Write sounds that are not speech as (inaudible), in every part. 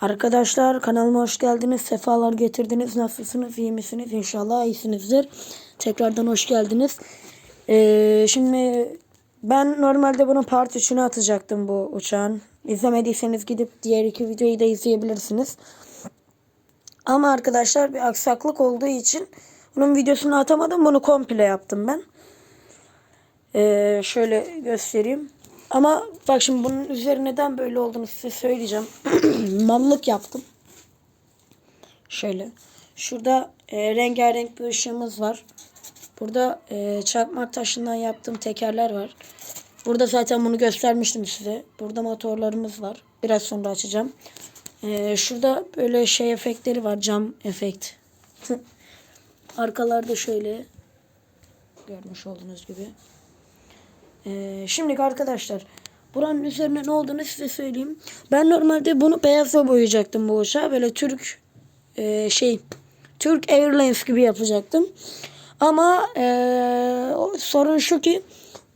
Arkadaşlar kanalıma hoş geldiniz. Sefalar getirdiniz. Nasılsınız? İyi misiniz? İnşallah iyisinizdir. Tekrardan hoş geldiniz. Ee, şimdi ben normalde bunu part 3'üne atacaktım bu uçağın. İzlemediyseniz gidip diğer iki videoyu da izleyebilirsiniz. Ama arkadaşlar bir aksaklık olduğu için bunun videosunu atamadım. Bunu komple yaptım ben. Ee, şöyle göstereyim. Ama bak şimdi bunun üzerine neden böyle olduğunu size söyleyeceğim. (clears throat) Mallık yaptım. Şöyle. Şurada e, rengarenk bir ışığımız var. Burada e, çakmak taşından yaptığım tekerler var. Burada zaten bunu göstermiştim size. Burada motorlarımız var. Biraz sonra açacağım. E, şurada böyle şey efektleri var. Cam efekt. (laughs) Arkalarda şöyle görmüş olduğunuz gibi. Ee, şimdilik arkadaşlar buranın üzerine ne olduğunu size söyleyeyim. Ben normalde bunu beyaza boyayacaktım bu uçağı. Böyle Türk e, şey Türk Airlines gibi yapacaktım. Ama e, sorun şu ki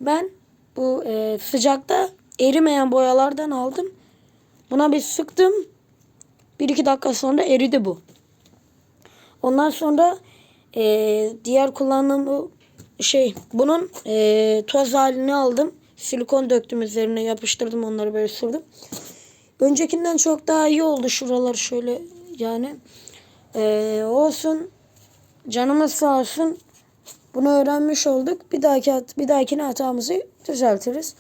ben bu e, sıcakta erimeyen boyalardan aldım. Buna bir sıktım. Bir iki dakika sonra eridi bu. Ondan sonra e, diğer kullandığım bu şey bunun e, toz halini aldım. Silikon döktüm üzerine yapıştırdım onları böyle sürdüm. Öncekinden çok daha iyi oldu şuralar şöyle yani. E, olsun canımız sağ olsun. Bunu öğrenmiş olduk. Bir dahaki bir dahakine hatamızı düzeltiriz.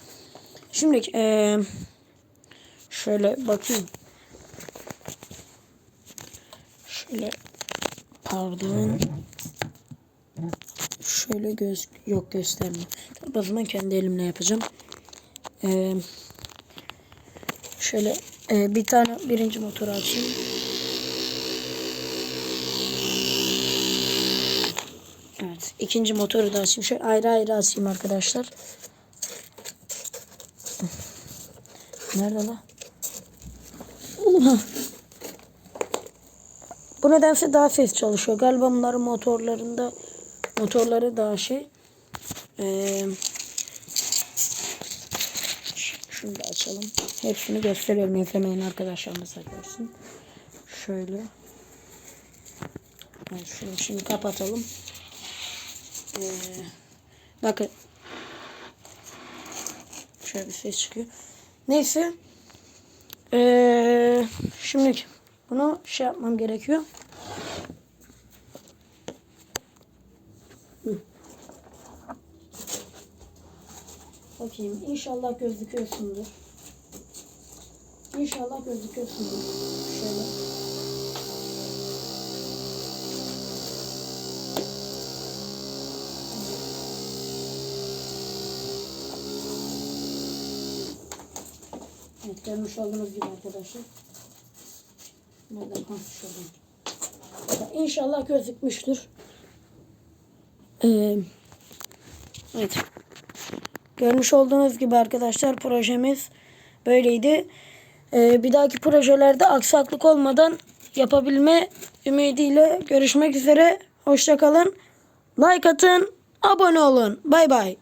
Şimdi e, şöyle bakayım. Şöyle pardon. Şöyle göz yok gösterme. O zaman kendi elimle yapacağım. Ee, şöyle e, bir tane birinci motoru açayım. Evet, ikinci motoru da açayım. Şöyle ayrı ayrı açayım arkadaşlar. Nerede lan? Oğlum. Bu nedense daha ses çalışıyor. Galiba bunların motorlarında motorları daha şey. Ee, şunu da açalım. Hepsini gösteriyorum. Efemeyin arkadaşlarımız da görsün. Şöyle. Evet, şunu şimdi kapatalım. Ee, bakın. Şöyle bir ses çıkıyor. Neyse. Ee, şimdi bunu şey yapmam gerekiyor. Bakayım. İnşallah gözüküyorsundur. İnşallah gözüküyorsundur. Şöyle. Evet görmüş olduğunuz gibi arkadaşlar. Nereden olayım. İnşallah gözükmüştür. Ee, evet. Görmüş olduğunuz gibi arkadaşlar projemiz böyleydi. Ee, bir dahaki projelerde aksaklık olmadan yapabilme ümidiyle görüşmek üzere. Hoşçakalın. Like atın, abone olun. Bay bay.